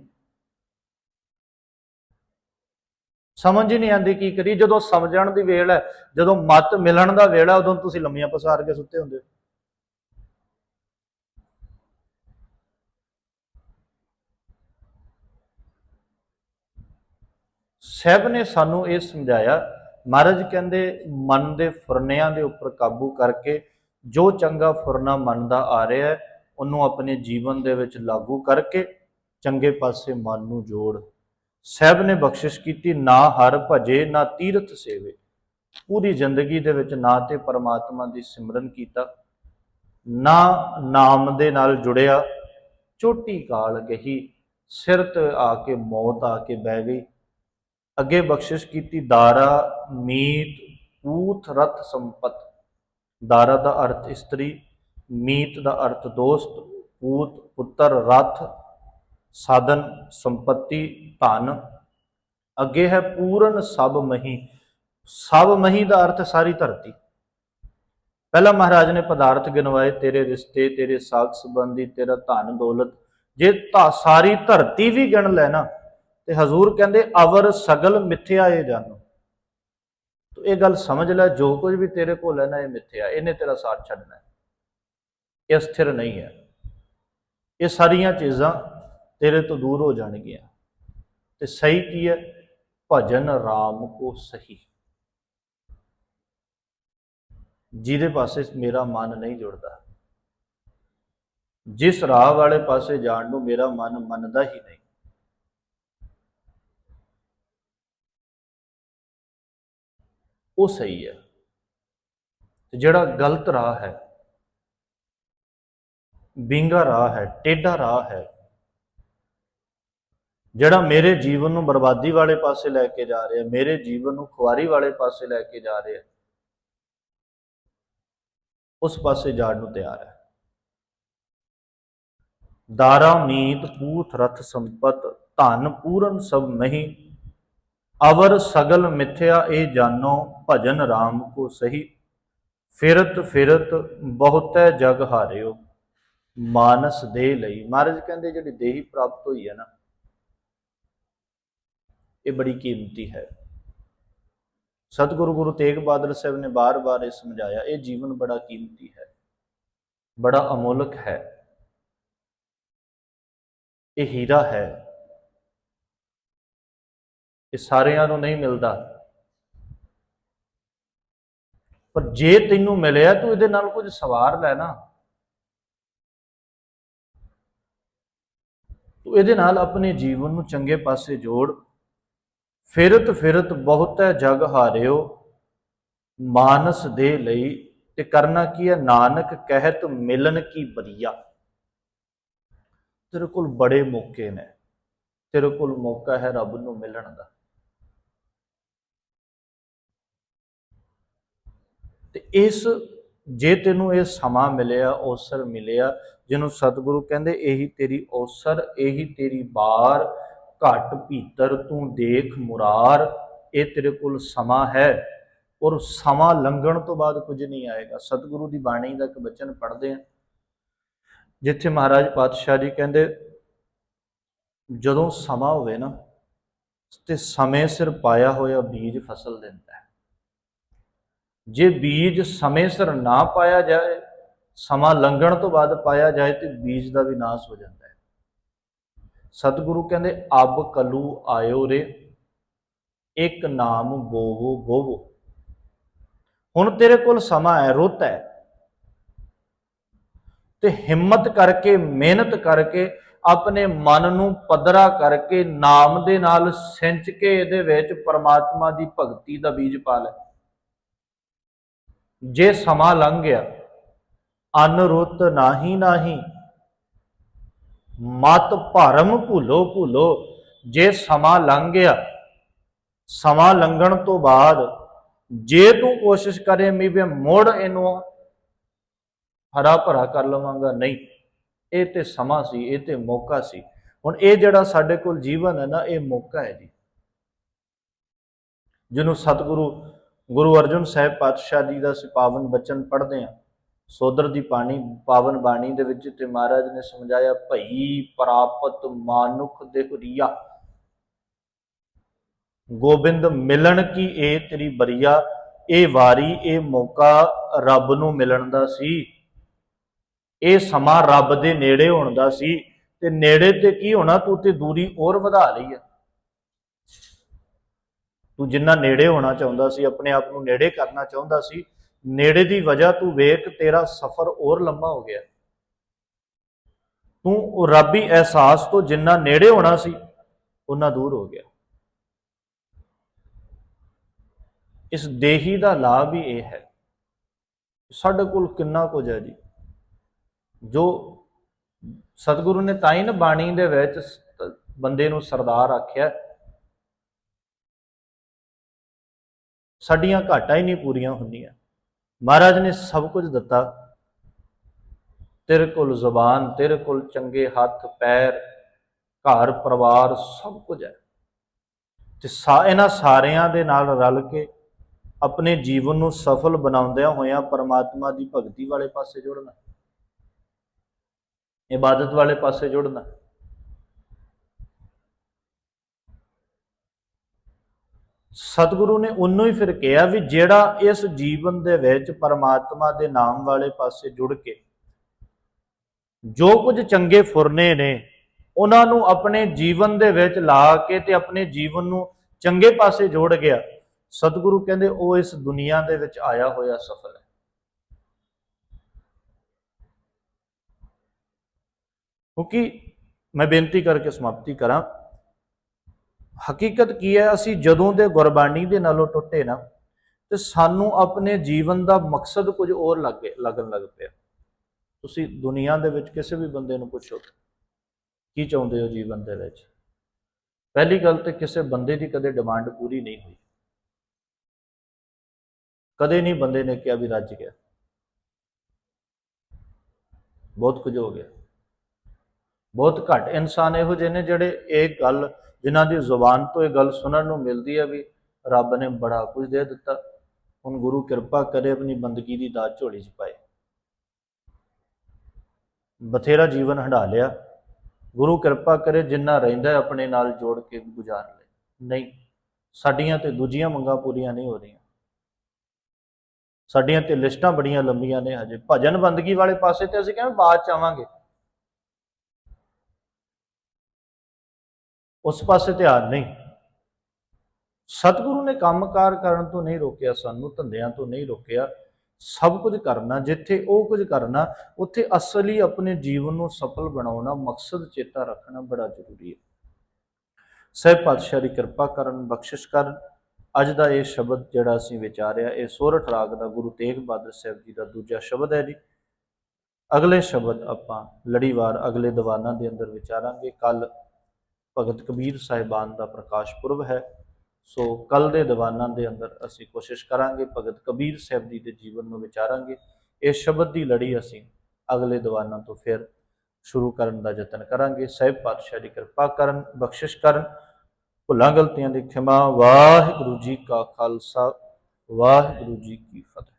ਸਮਝ ਹੀ ਨਹੀਂ ਆਉਂਦੀ ਕੀ ਕਰੀ ਜਦੋਂ ਸਮਝਣ ਦੀ ਵੇਲ ਹੈ, ਜਦੋਂ ਮਤ ਮਿਲਣ ਦਾ ਵੇਲਾ ਉਦੋਂ ਤੁਸੀਂ ਲੰਮੀਆਂ ਪਸਾਰ ਕੇ ਸੁੱਤੇ ਹੁੰਦੇ ਹੋ। ਸਹਿਬ ਨੇ ਸਾਨੂੰ ਇਹ ਸਮਝਾਇਆ, ਮਹਾਰਾਜ ਕਹਿੰਦੇ, ਮਨ ਦੇ ਫੁਰਨਿਆਂ ਦੇ ਉੱਪਰ ਕਾਬੂ ਕਰਕੇ ਜੋ ਚੰਗਾ ਫੁਰਨਾ ਮਨ ਦਾ ਆ ਰਿਹਾ ਹੈ ਉਹਨੂੰ ਆਪਣੇ ਜੀਵਨ ਦੇ ਵਿੱਚ ਲਾਗੂ ਕਰਕੇ ਚੰਗੇ ਪਾਸੇ ਮਨ ਨੂੰ ਜੋੜ। ਸਹਿਬ ਨੇ ਬਖਸ਼ਿਸ਼ ਕੀਤੀ, ਨਾ ਹਰ ਭਜੇ, ਨਾ ਤੀਰਥ ਸੇਵੇ। ਪੂਰੀ ਜ਼ਿੰਦਗੀ ਦੇ ਵਿੱਚ ਨਾ ਤੇ ਪਰਮਾਤਮਾ ਦੀ ਸਿਮਰਨ ਕੀਤਾ, ਨਾ ਨਾਮ ਦੇ ਨਾਲ ਜੁੜਿਆ। ਚੋਟੀ ਕਾਲ ਗਹੀ, ਸਿਰ ਤੇ ਆ ਕੇ ਮੌਤ ਆ ਕੇ ਬਹਿ ਗਈ। ਅੱਗੇ ਬਖਸ਼ਿਸ਼ ਕੀਤੀ, ਦਾਰਾ, ਮੀਤ ਪੂਥ ਰਤ, ਸੰਪਤ। ਦਾਰਾ ਦਾ ਅਰਥ ਇਸਤਰੀ ਮੀਤ ਦਾ ਅਰਥ ਦੋਸਤ, ਪੂਤ, ਪੁੱਤਰ, ਰਥ, ਸਾਧਨ, ਸੰਪਤੀ, ਧਨ। ਅੱਗੇ ਹੈ ਪੂਰਨ ਸਭ ਮਹੀ। ਸਭ ਮਹੀ ਦਾ ਅਰਥ ਸਾਰੀ ਧਰਤੀ। ਪਹਿਲਾ ਮਹਾਰਾਜ ਨੇ ਪਦਾਰਥ ਗਿਣਵਾਏ, ਤੇਰੇ ਰਿਸ਼ਤੇ, ਤੇਰੇ ਸਾਖ ਸੰਬੰਧੀ, ਤੇਰਾ ਧਨ ਦੌਲਤ। ਜੇ ਤਾਂ ਸਾਰੀ ਧਰਤੀ ਵੀ ਗਿਣ ਲੈਣਾ ਤੇ ਹਜ਼ੂਰ ਕਹਿੰਦੇ, ਅਵਰ ਸਗਲ ਮਿੱਥਿਆ ਇਹ ਜਾਨੋ। ਤੋ ਇਹ ਗੱਲ ਸਮਝ ਲੈ, ਜੋ ਕੁਝ ਵੀ ਤੇਰੇ ਕੋਲ ਹੈ ਨਾ, ਇਹ ਮਿੱਥਿਆ। ਇਹਨੇ ਤੇਰਾ ਸਾਥ ਛੱਡਣਾ ਇਹ ਸਥਿਰ ਨਹੀਂ ਹੈ। ਇਹ ਸਾਰੀਆਂ ਚੀਜ਼ਾਂ ਤੇਰੇ ਤੋਂ ਦੂਰ ਹੋ ਜਾਣਗੀਆਂ। ਤੇ ਸਹੀ ਕੀ ਹੈ? ਭਜਨ ਰਾਮ ਕੋ ਸਹੀ। ਜਿਹਦੇ ਪਾਸੇ ਮੇਰਾ ਮਨ ਨਹੀਂ ਜੁੜਦਾ। ਜਿਸ ਰਾਹ ਵਾਲੇ ਪਾਸੇ ਜਾਣ ਨੂੰ ਮੇਰਾ ਮਨ ਮੰਨਦਾ ਹੀ ਨਹੀਂ। ਉਹ ਸਹੀ ਹੈ। ਤੇ ਜਿਹੜਾ ਗਲਤ ਰਾਹ ਹੈ ਬਿੰਗਾ ਰਾਹ ਹੈ, ਟੇਢਾ ਰਾਹ ਹੈ। ਜਿਹੜਾ ਮੇਰੇ ਜੀਵਨ ਨੂੰ ਬਰਬਾਦੀ ਵਾਲੇ ਪਾਸੇ ਲੈ ਕੇ ਜਾ ਰਿਹਾ, ਮੇਰੇ ਜੀਵਨ ਨੂੰ ਖੁਆਰੀ ਵਾਲੇ ਪਾਸੇ ਲੈ ਕੇ ਜਾ ਰਿਹਾ, ਉਸ ਪਾਸੇ ਜਾਣ ਨੂੰ ਤਿਆਰ ਹੈ। ਦਾਰਾ, ਮੀਤ ਪੂਥ ਰਥ, ਸੰਪਤ, ਧਨ, ਪੂਰਨ ਸਭ ਮਹੀ, ਅਵਰ ਸਗਲ ਮਿਥਿਆ, ਇਹ ਜਾਨੋ ਭਜਨ RAM ਕੋ ਸਹੀ, ਫਿਰਤ ਫਿਰਤ ਬਹੁਤੈ ਜਗ ਹਾਰਿਓ। ਮਾਨਸ ਦੇ ਲਈ। ਮਹਾਰਾਜ ਕਹਿੰਦੇ ਜਿਹੜੀ ਦੇਹੀ ਪ੍ਰਾਪਤ ਹੋਈ ਹੈ ਨਾ, ਇਹ ਬੜੀ ਕੀਮਤੀ ਹੈ। ਸਤਿਗੁਰੂ ਗੁਰੂ ਤੇਗ ਬਹਾਦਰ ਸਾਹਿਬ ਨੇ ਬਾਰ-ਬਾਰ ਇਹ ਸਮਝਾਇਆ, ਇਹ ਜੀਵਨ ਬੜਾ ਕੀਮਤੀ ਹੈ, ਬੜਾ ਅਮੋਲਕ ਹੈ। ਇਹ ਹੀਰਾ ਹੈ। ਇਹ ਸਾਰਿਆਂ ਨੂੰ ਨਹੀਂ ਮਿਲਦਾ। ਪਰ ਜੇ ਤੈਨੂੰ ਮਿਲਿਆ, ਤੂੰ ਇਹਦੇ ਨਾਲ ਕੁਝ ਸਵਾਰ ਲੈ ਨਾ। ਤੂੰ ਇਹਦੇ ਨਾਲ ਆਪਣੇ ਜੀਵਨ ਨੂੰ ਚੰਗੇ ਪਾਸੇ ਜੋੜ। ਫਿਰਤ ਫਿਰਤ ਬਹੁਤੈ ਜਗ ਹਾਰਿਓ। ਮਾਨਸ ਦੇ ਲਈ ਤੇ ਕਰਨਾ ਕੀ ਹੈ? ਨਾਨਕ ਕਹਿਤ ਮਿਲਨ ਕੀ ਬਰੀਆ। ਤੇਰੇ ਕੋਲ ਬੜੇ ਮੌਕੇ ਨੇ। ਤੇਰੇ ਕੋਲ ਮੌਕਾ ਹੈ ਰੱਬ ਨੂੰ ਮਿਲਣ ਦਾ। ਤੇ ਇਸ, ਜੇ ਤੈਨੂੰ ਇਹ ਸਮਾਂ ਮਿਲਿਆ, ਅਵਸਰ ਮਿਲਿਆ ਜਿਹਨੂੰ ਸਤਿਗੁਰੂ ਕਹਿੰਦੇ, ਇਹੀ ਤੇਰੀ ਔਸਰ, ਇਹੀ ਤੇਰੀ ਬਾਰ, ਘਟ ਭੀਤਰ, ਤੂੰ ਦੇਖ ਮੁਰਾਰ, ਇਹ ਤੇਰੇ ਕੋਲ ਸਮਾਂ ਹੈ। ਔਰ ਸਮਾਂ ਲੰਘਣ ਤੋਂ ਬਾਅਦ ਕੁਝ ਨਹੀਂ ਆਏਗਾ। ਸਤਿਗੁਰੂ ਦੀ ਬਾਣੀ ਦਾ ਇੱਕ ਬਚਨ ਪੜ੍ਹਦੇ ਆ ਜਿੱਥੇ ਮਹਾਰਾਜ ਪਾਤਸ਼ਾਹ ਜੀ ਕਹਿੰਦੇ, ਜਦੋਂ ਸਮਾਂ ਹੋਵੇ ਨਾ, ਤੇ ਸਮੇਂ ਸਿਰ ਪਾਇਆ ਹੋਇਆ ਬੀਜ ਫਸਲ ਦਿੰਦਾ ਹੈ। ਜੇ ਬੀਜ ਸਮੇਂ ਸਿਰ ਨਾ ਪਾਇਆ ਜਾਏ ਸਮਾਂ ਲੰਘਣ ਤੋਂ ਬਾਅਦ ਪਾਇਆ ਜਾਏ ਤੇ ਬੀਜ ਦਾ ਵਿਨਾਸ਼ ਹੋ ਜਾਂਦਾ ਹੈ। ਸਤਿਗੁਰੂ ਕਹਿੰਦੇ, ਅਬ ਕਲੂ ਆਇਓ ਰੇ, ਇੱਕ ਨਾਮ ਬੋਵੋ ਬੋਵੋ। ਹੁਣ ਤੇਰੇ ਕੋਲ ਸਮਾਂ ਹੈ, ਰੁੱਤ ਹੈ। ਤੇ ਹਿੰਮਤ ਕਰਕੇ, ਮਿਹਨਤ ਕਰਕੇ, ਆਪਣੇ ਮਨ ਨੂੰ ਪੱਧਰਾ ਕਰਕੇ, ਨਾਮ ਦੇ ਨਾਲ ਸਿੰਚ ਕੇ ਇਹਦੇ ਵਿੱਚ ਪਰਮਾਤਮਾ ਦੀ ਭਗਤੀ ਦਾ ਬੀਜ ਪਾ ਲੈ। ਜੇ ਸਮਾਂ ਲੰਘ ਗਿਆ ਅਨ ਰੁੱਤ ਨਾਹੀ ਨਾਹੀ। ਮਤ ਭਰਮ ਭੁੱਲੋ ਭੁੱਲੋ, ਜੇ ਸਮਾਂ ਲੰਘ ਗਿਆ ਸਮਾਂ ਲੰਘਣ ਤੋਂ ਬਾਅਦ ਜੇ ਤੂੰ ਕੋਸ਼ਿਸ਼ ਕਰੇ ਵੀ ਮੈਂ ਮੁੜ ਇਹਨੂੰ ਹਰਾ ਭਰਾ ਕਰ ਲਵਾਂਗਾ, ਨਹੀਂ, ਇਹ ਤੇ ਸਮਾਂ ਸੀ, ਇਹ ਤੇ ਮੌਕਾ ਸੀ। ਹੁਣ ਇਹ ਜਿਹੜਾ ਸਾਡੇ ਕੋਲ ਜੀਵਨ ਹੈ ਨਾ, ਇਹ ਮੌਕਾ ਹੈ ਜੀ। ਜਿਹਨੂੰ ਸਤਿਗੁਰੂ ਗੁਰੂ ਅਰਜਨ ਸਾਹਿਬ ਪਾਤਸ਼ਾਹ ਜੀ ਦਾ ਅਸੀਂ ਪਾਵਨ ਬਚਨ ਪੜ੍ਹਦੇ ਹਾਂ। ਸੋਦਰ ਦੀ ਪਾਣੀ ਪਾਵਨ ਬਾਣੀ ਦੇ ਵਿੱਚ ਤੇ ਮਹਾਰਾਜ ਨੇ ਸਮਝਾਇਆ, ਭਈ ਪ੍ਰਾਪਤ ਮਾਨੁਖ ਦੇ ਹੁਰੀਆ। ਗੋਬਿੰਦ, ਮਿਲਣ ਕੀ ਇਹ ਤੇਰੀ ਬਰੀਆ? ਇਹ ਵਾਰੀ ਇਹ ਮੌਕਾ ਰੱਬ ਨੂੰ ਮਿਲਣ ਦਾ ਸੀ। ਇਹ ਸਮਾਂ ਰੱਬ ਦੇ ਨੇੜੇ ਹੋਣ ਦਾ ਸੀ। ਤੇ ਨੇੜੇ ਤੇ ਕੀ ਹੋਣਾ? ਤੂੰ ਤੇ ਦੂਰੀ ਹੋਰ ਵਧਾ ਲਈ ਹੈ ਤੂੰ ਜਿੰਨਾ ਨੇੜੇ ਹੋਣਾ ਚਾਹੁੰਦਾ ਸੀ, ਆਪਣੇ ਆਪ ਨੂੰ ਨੇੜੇ ਕਰਨਾ ਚਾਹੁੰਦਾ ਸੀ ਨੇੜੇ ਦੀ ਵਜ੍ਹਾ ਤੂੰ ਵੇਖ, ਤੇਰਾ ਸਫ਼ਰ ਹੋਰ ਲੰਮਾ ਹੋ ਗਿਆ। ਤੂੰ ਉਹ ਰੱਬੀ ਅਹਿਸਾਸ ਤੋਂ ਜਿੰਨਾ ਨੇੜੇ ਹੋਣਾ ਸੀ ਉਨਾ ਦੂਰ ਹੋ ਗਿਆ। ਇਸ ਦੇਹੀ ਦਾ ਲਾਭ ਹੀ ਇਹ ਹੈ। ਸਾਡੇ ਕੋਲ ਕਿੰਨਾ ਕੁਝ ਹੈ ਜੀ। ਜੋ ਸਤਿਗੁਰੂ ਨੇ ਤਾਂ ਹੀ ਨਾ ਬਾਣੀ ਦੇ ਵਿੱਚ ਬੰਦੇ ਨੂੰ ਸਰਦਾਰ ਆਖਿਆ। ਸਾਡੀਆਂ ਘਾਟਾਂ ਹੀ ਨਹੀਂ ਪੂਰੀਆਂ ਹੁੰਦੀਆਂ। ਮਹਾਰਾਜ ਨੇ ਸਭ ਕੁਝ ਦਿੱਤਾ। ਤੇਰੇ ਕੋਲ ਜ਼ੁਬਾਨ, ਤੇਰੇ ਕੋਲ ਚੰਗੇ ਹੱਥ, ਪੈਰ, ਘਰ, ਪਰਿਵਾਰ ਸਭ ਕੁਝ ਹੈ। ਤੇ ਸਾ, ਇਹਨਾਂ ਸਾਰਿਆਂ ਦੇ ਨਾਲ ਰਲ ਕੇ ਆਪਣੇ ਜੀਵਨ ਨੂੰ ਸਫਲ ਬਣਾਉਂਦਿਆਂ ਹੋਇਆਂ ਪਰਮਾਤਮਾ ਦੀ ਭਗਤੀ ਵਾਲੇ ਪਾਸੇ ਜੁੜਨਾ। ਇਬਾਦਤ ਵਾਲੇ ਪਾਸੇ ਜੁੜਨਾ। ਸਤਿਗੁਰੂ ਨੇ ਉਹਨੂੰ ਹੀ ਫਿਰ ਕਿਹਾ ਵੀ ਜਿਹੜਾ ਇਸ ਜੀਵਨ ਦੇ ਵਿੱਚ ਪਰਮਾਤਮਾ ਦੇ ਨਾਮ ਵਾਲੇ ਪਾਸੇ ਜੁੜ ਕੇ ਜੋ ਕੁਝ ਚੰਗੇ ਫੁਰਨੇ ਨੇ, ਉਹਨਾਂ ਨੂੰ ਆਪਣੇ ਜੀਵਨ ਦੇ ਵਿੱਚ ਲਾ ਕੇ ਤੇ ਆਪਣੇ ਜੀਵਨ ਨੂੰ ਚੰਗੇ ਪਾਸੇ ਜੋੜ ਗਿਆ, ਸਤਿਗੁਰੂ ਕਹਿੰਦੇ ਉਹ ਇਸ ਦੁਨੀਆ ਦੇ ਵਿੱਚ ਆਇਆ ਹੋਇਆ ਸਫਲ ਹੈ। ਕਿਉਂਕਿ ਮੈਂ ਬੇਨਤੀ ਕਰਕੇ ਸਮਾਪਤੀ ਕਰਾਂ ਹਕੀਕਤ ਕੀ ਹੈ? ਅਸੀਂ ਜਦੋਂ ਦੇ ਗੁਰਬਾਣੀ ਦੇ ਨਾਲੋਂ ਟੁੱਟੇ ਨਾ, ਤੇ ਸਾਨੂੰ ਆਪਣੇ ਜੀਵਨ ਦਾ ਮਕਸਦ ਕੁਝ ਹੋਰ ਲੱਗੇ, ਲੱਗਣ ਲੱਗ ਪਿਆ। ਤੁਸੀਂ ਦੁਨੀਆ ਦੇ ਵਿੱਚ ਕਿਸੇ ਵੀ ਬੰਦੇ ਨੂੰ ਪੁੱਛੋ, ਕੀ ਚਾਹੁੰਦੇ ਹੋ ਜੀਵਨ ਦੇ ਵਿੱਚ? ਪਹਿਲੀ ਗੱਲ ਤੇ ਕਿਸੇ ਬੰਦੇ ਦੀ ਕਦੇ ਡਿਮਾਂਡ ਪੂਰੀ ਨਹੀਂ ਹੋਈ। ਕਦੇ ਨਹੀਂ ਬੰਦੇ ਨੇ ਕਿਹਾ ਵੀ ਰੱਜ ਗਿਆ। ਬਹੁਤ ਕੁਝ ਹੋ ਗਿਆ। ਬਹੁਤ ਘੱਟ ਇਨਸਾਨ ਇਹੋ ਜਿਹੇ ਨੇ ਜਿਹੜੇ ਇਹ ਗੱਲ ਜਿਨ੍ਹਾਂ ਦੀ ਜ਼ੁਬਾਨ ਤੋਂ ਇਹ ਗੱਲ ਸੁਣਨ ਨੂੰ ਮਿਲਦੀ ਹੈ ਵੀ ਰੱਬ ਨੇ ਬੜਾ ਕੁਝ ਦੇ ਦਿੱਤਾ। ਹੁਣ ਗੁਰੂ ਕਿਰਪਾ ਕਰੇ ਆਪਣੀ ਬੰਦਗੀ ਦੀ ਦਾਤ ਝੋਲੀ 'ਚ ਪਾਏ। ਬਥੇਰਾ ਜੀਵਨ ਹੰਡਾ ਲਿਆ। ਗੁਰੂ ਕਿਰਪਾ ਕਰੇ ਜਿੰਨਾ ਰਹਿੰਦਾ ਆਪਣੇ ਨਾਲ ਜੋੜ ਕੇ ਗੁਜ਼ਾਰ ਲੈ ਨਹੀਂ, ਸਾਡੀਆਂ ਤੇ ਦੂਜੀਆਂ ਮੰਗਾਂ ਪੂਰੀਆਂ ਨਹੀਂ ਹੋ ਰਹੀਆਂ। ਸਾਡੀਆਂ ਤੇ ਲਿਸਟਾਂ ਬੜੀਆਂ ਲੰਬੀਆਂ ਨੇ ਹਜੇ। ਭਜਨ ਬੰਦਗੀ ਵਾਲੇ ਪਾਸੇ ਤੇ ਅਸੀਂ ਕਹਿੰਦੇ ਬਾਅਦ ਚ ਆਵਾਂਗੇ? ਉਸ ਪਾਸੇ ਧਿਆਨ ਨਹੀਂ। ਸਤਿਗੁਰੂ ਨੇ ਕੰਮਕਾਰ ਕਰਨ ਤੋਂ ਨਹੀਂ ਰੋਕਿਆ, ਸਾਨੂੰ ਧੰਦਿਆਂ ਤੋਂ ਨਹੀਂ ਰੋਕਿਆ। ਸਭ ਕੁਝ ਕਰਨਾ, ਜਿੱਥੇ ਉਹ ਕੁਝ ਕਰਨਾ, ਉੱਥੇ ਅਸਲੀ ਆਪਣੇ ਜੀਵਨ ਨੂੰ ਸਫਲ ਬਣਾਉਣਾ, ਮਕਸਦ ਚੇਤਾ ਰੱਖਣਾ ਬੜਾ ਜ਼ਰੂਰੀ ਹੈ। ਸਹਿਬ ਪਾਤਸ਼ਾਹ ਦੀ ਕਿਰਪਾ ਕਰਨ, ਬਖਸ਼ਿਸ਼ ਕਰਨ ਅੱਜ ਦਾ ਇਹ ਸ਼ਬਦ ਜਿਹੜਾ ਅਸੀਂ ਵਿਚਾਰਿਆ, ਇਹ ਸੋਰਠ ਰਾਗ ਦਾ ਗੁਰੂ ਤੇਗ ਬਹਾਦਰ ਸਾਹਿਬ ਜੀ ਦਾ ਦੂਜਾ ਸ਼ਬਦ ਹੈ ਜੀ। ਅਗਲੇ ਸ਼ਬਦ ਆਪਾਂ ਲੜੀਵਾਰ ਅਗਲੇ ਦੀਵਾਨਾਂ ਦੇ ਅੰਦਰ ਵਿਚਾਰਾਂਗੇ। ਕੱਲ ਭਗਤ ਕਬੀਰ ਸਾਹਿਬਾਨ ਦਾ ਪ੍ਰਕਾਸ਼ ਪੁਰਬ ਹੈ। ਸੋ ਕੱਲ ਦੇ ਦੀਵਾਨਾਂ ਦੇ ਅੰਦਰ ਅਸੀਂ ਕੋਸ਼ਿਸ਼ ਕਰਾਂਗੇ, ਭਗਤ ਕਬੀਰ ਸਾਹਿਬ ਜੀ ਦੇ ਜੀਵਨ ਨੂੰ ਵਿਚਾਰਾਂਗੇ। ਇਸ ਸ਼ਬਦ ਦੀ ਲੜੀ ਅਸੀਂ ਅਗਲੇ ਦੀਵਾਨਾਂ ਤੋਂ ਫਿਰ ਸ਼ੁਰੂ ਕਰਨ ਦਾ ਯਤਨ ਕਰਾਂਗੇ। ਸਹਿਬ ਪਾਤਸ਼ਾਹ ਦੀ ਕਿਰਪਾ ਕਰਨ, ਬਖਸ਼ਿਸ਼ ਕਰਨ। ਭੁੱਲਾਂ, ਗਲਤੀਆਂ ਦੀ ਖਿਮਾ। ਵਾਹਿਗੁਰੂ ਜੀ ਕਾ ਖਾਲਸਾ, ਵਾਹਿਗੁਰੂ ਜੀ ਕੀ ਫਤਿਹ।